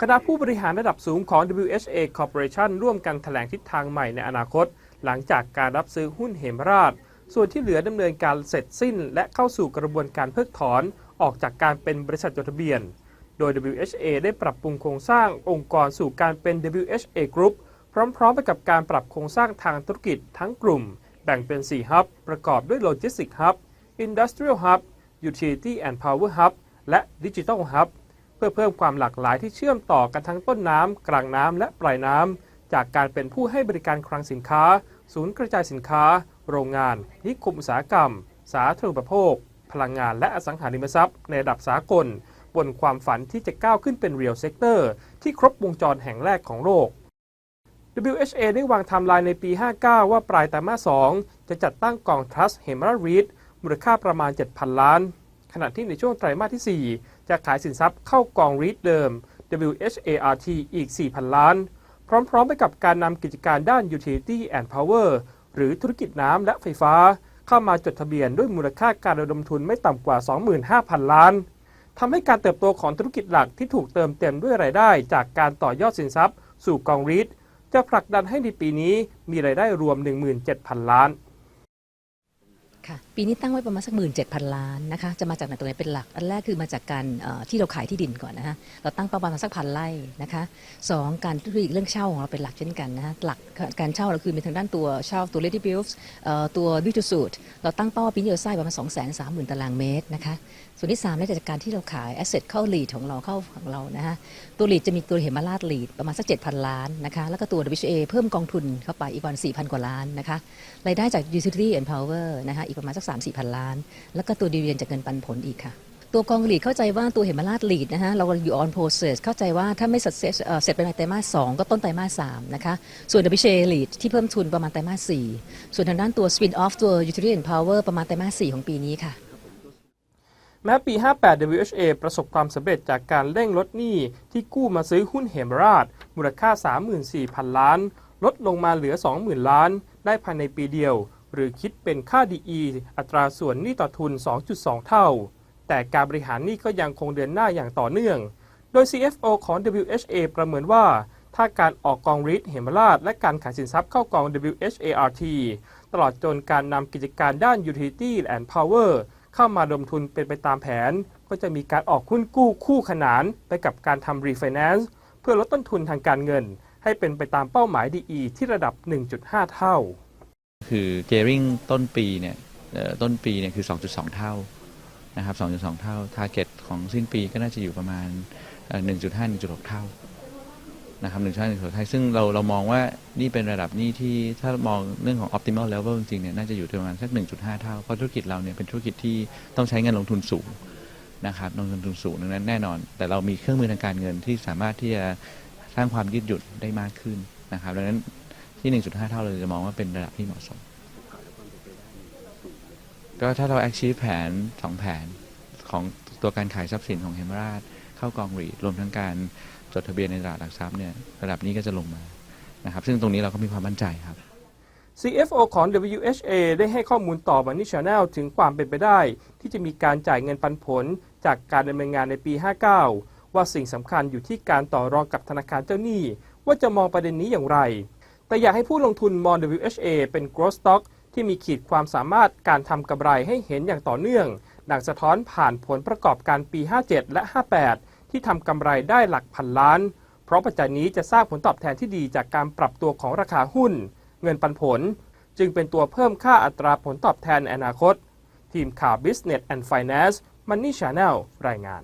คณะผู้บริหารระดับสูงของ WHA Corporation ร่วมกันแถลงทิศทางใหม่ในอนาคต หลังจากการรับซื้อหุ้นเหมราช ส่วนที่เหลือดำเนินการเสร็จสิ้น และเข้าสู่กระบวนการเพิกถอนออกจากการเป็นบริษัทจดทะเบียน โดย WHA ได้ปรับปรุงโครงสร้างองค์กรสู่การเป็น WHA Group พร้อมๆไปกับการปรับโครงสร้างทางธุรกิจทั้งกลุ่ม แบ่งเป็น 4 ฮับ ประกอบด้วย Logistics Hub Industrial Hub Utility and Power Hub และ Digital Hub พื่อเพิ่มความหลากหลายที่เชื่อมต่อกันทั้งต้นน้ำกลางน้ำและปลายน้ำจากการเป็นผู้ให้บริการคลังสินค้า ศูนย์กระจายสินค้า โรงงาน นิคมอุตสาหกรรม สาธารณูปโภค พลังงานและอสังหาริมทรัพย์ ในระดับสากล บนความฝันที่จะก้าวขึ้นเป็น Real Sector ที่ครบวงจรแห่งแรกของโลก WHA ได้วางไทม์ไลน์ในปี 59 ว่าปลายไตรมาส 2 จะจัดตั้งกอง Trust h e m a r a REIT มูลค่าประมาณ 7,000 ล้าน ขณะที่ในช่วงไตรมาสที่ 4 จะขายสินทรัพย์เข้ากอง REIT เดิม WHART อีก 4,000 ล้าน พร้อมๆ ไปกับการนำกิจการด้าน Utility and Power หรือธุรกิจน้ำและไฟฟ้า เข้ามาจดทะเบียนด้วยมูลค่าการระดมทุนไม่ต่ำกว่า 25,000 ล้านทำให้การเติบโตของธุรกิจหลักที่ถูกเติมเต็มด้วยรายได้ จากการต่อยอดสินทรัพย์ สู่กอง REIT จะผลักดันให้ในปีนี้มีรายได้รวม 17,000 ล้านค่ะ ปีนี้ตั้งไว้ประมาณสักหมื่นเจ็ดพันล้านนะคะจะมาจากไหนตรงไหนเป็นหลัก อันแรกคือมาจากการที่เราขายที่ดินก่อนนะคะเราตั้งประมาณสักพันไร่นะคะสองการธุรกิจเรื่องเช่าของเราเป็นหลักเช่นกันนะคะหลักการเช่าเราคือมีทางด้านตัวเช่าตัว ready build เอ่อตัว build to suit เราตั้งเป้าว่าปีนี้เราสร้างประมาณ2 3 0 0 0 0ตารางเมตรนะคะส่วนที่3ได้จากการที่เราขาย asset เข้า lead ของเราเข้าของเรานะคะตัว lead จะมีตัวเหมาราช lead ประมาณสัก7,000 ล้านนะคะแล้วก็ตัว WHA เพิ่มกองทุนเข้าไปอีกประมาณ4,000 กว่าล้านนะคะรายได้จาก utility and power นะคะอีกประมาณสัก3-4,000ล้าน แล้วก็ตัวดีเวียนจากเงินปันผลอีกค่ะ ตัวกองหลีดเข้าใจว่าตัวเหมราชลีดนะฮะเราอยู่ on process เข้าใจว่าถ้าไม่เสร็จเสร็จเป็นไตรมาสสองก็ต้นไตรมาสสามนะคะส่วน w h a lead ที่เพิ่มทุนประมาณไตรมาสสี่ส่วนทางด้านตัว spin off ตัว utility and power ประมาณไตรมาสสี่ของปีนี้ค่ะแม้ปี 58 WHA ประสบความสำเร็จจากการเร่งลดหนี้ที่กู้มาซื้อหุ้นเหมราช มูลค่า 34,000 ล้าน ลดลงมาเหลือ 20,000 ล้าน ได้ภายในปีเดียว หรือคิดเป็นค่า DE อัตราส่วนหนี้ต่อทุน 2.2 เท่า แต่การบริหารหนี้ก็ยังคงเดินหน้าอย่างต่อเนื่อง โดย CFO ของ WHA ประเมินว่า ถ้าการออกกองริทเหมราช และการขายสินทรัพย์เข้ากอง WHART ตลอดจนการนำกิจการด้าน Utility and Power เข้ามาลงทุนเป็นไปตามแผน ก็จะมีการออกหุ้นกู้คู่ขนานไปกับการทำ refinance เพื่อลดต้นทุนทางการเงิน ให้เป็นไปตามเป้าหมาย DE ที่ระดับ 1.5 เท่า คือ gearing ต้นปีเนี่ยต้นปีเนี่ยคือ 2.2 เท่านะครับ 2.2 เท่า target ของสิ้นปีก็น่าจะอยู่ประมาณ 1.5 1.6 เท่านะครับ1.5 1.6เท่าซึ่งเราเรามองว่านี่เป็นระดับนี้ที่ถ้ามองเรื่องของ optimal level จริงๆเนี่ยน่าจะอยู่ที่ประมาณสัก 1.5 เท่า เพราะธุรกิจเราเนี่ยเป็นธุรกิจที่ต้องใช้เงินลงทุนสูงนะครับลงทุนสูงดังนั้นแน่นอน แต่เรามีเครื่องมือทางการเงินที่สามารถที่จะสร้างความยืดหยุ่นได้มากขึ้นนะครับดังนั้น ที่ 1.5 เท่าเราจะมองว่าเป็นระดับที่เหมาะสม ก็ถ้าเรา achieve แผนสองแผนของตัวการขายทรัพย์สินของเฮมราช เข้ากองรีดรวมทั้งการจดทะเบียนในตลาดหลักทรัพย์เนี่ยระดับนี้ก็จะลงมานะครับ ซึ่งตรงนี้เราก็มีความมั่นใจครับ CFO ของ WHA ได้ให้ข้อมูลต่อ Money Channel ถึงความเป็นไปได้ ที่จะมีการจ่ายเงินปันผลจากการดำเนินงานในปี 59 ว่าสิ่งสำคัญอยู่ที่การต่อรองกับธนาคารเจ้าหนี้ ว่าจะมองประเด็นนี้อย่างไร แต่อยากให้ผู้ลงทุนมอง WHA เป็น growth stock ที่มีขีดความสามารถการทำกำไรให้เห็นอย่างต่อเนื่องดังสะท้อนผ่านผลประกอบการปี 57 และ 58 ที่ทำกำไรได้หลักพันล้าน เพราะปัจจัยนี้จะสร้างผลตอบแทนที่ดีจากการปรับตัวของราคาหุ้น เงินปันผล จึงเป็นตัวเพิ่มค่าอัตราผลตอบแทนในอนาคต ทีมข่าว Business and Finance Money Channel รายงาน